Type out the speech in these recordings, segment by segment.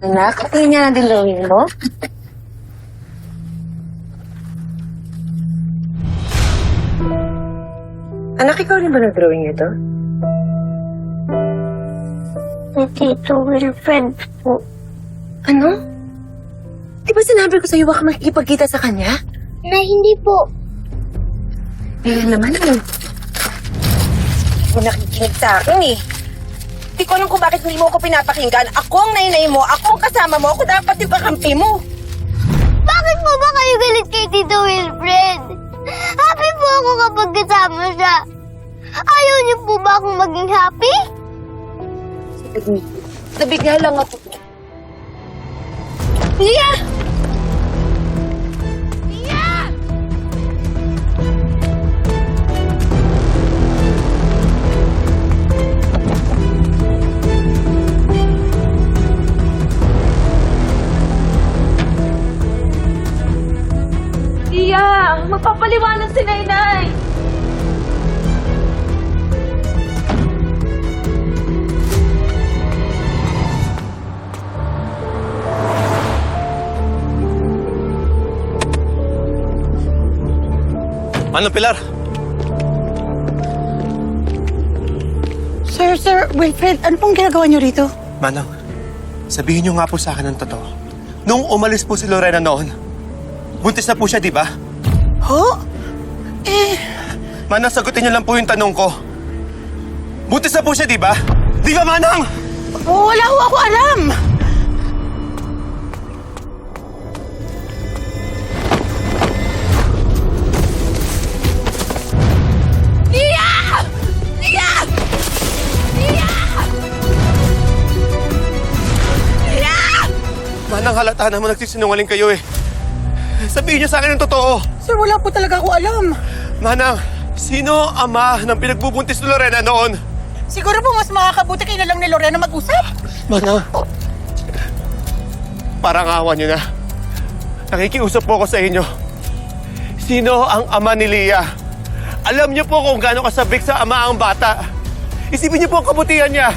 Anak, okay niya na din drawing mo? Anak, ikaw rin ba nag-drawing ito? Si Tito Wilfred po. Ano? Di ba sinabi ko sa'yo huwag ka makikipagkita sa kanya? Na hindi po. Eh, naman eh. Hindi mo nakikinig sa akin eh. Hindi ko alam kung bakit hindi mo ako pinapakinggan. Ako ang nainay mo, ako ang kasama mo, ako dapat yung kakampi mo. Bakit po ba kayo galit kay Tito Wilfred? Happy po ako kapag kasama siya. Ayaw niyo po ba akong maging happy? Nabigla lang ako. Iya, magpapaliwanag si Nainay. Ano, Pilar? Sir, Sir Wilfred, ano pong ginagawa niyo rito? Manang, sabihin niyo nga po sa akin ng totoo. Nung umalis po si Lorena noon, buntis na po siya, di ba? Ho? Eh, Manang, sagutin niyo lang po yung tanong ko. Buntis na po siya, di ba? Di ba, Manang? wala ho ako alam. Manang, halata naman nagsisinungaling kayo eh. Sabihin niyo sa akin ng totoo. Sir, wala po talaga ako alam. Manang, sino ama ng pinagbubuntis ni Lorena noon? Siguro po mas makakabuti kayo na lang ni Lorena mag-usap. Manang, parang awa niyo na. Nakikiusap po ako sa inyo. Sino ang ama ni Leah? Alam niyo po kung gaano kasabik sa ama ang bata. Isipin niyo po ang kabutihan niya.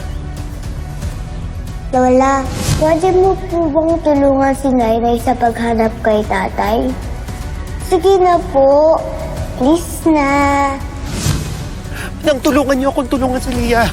Lola, pwede mo po bang tulungan si Nainay sa paghanap kay tatay? Sige na po. Please na. Nang tulungan niyo akong tulungan si Leah.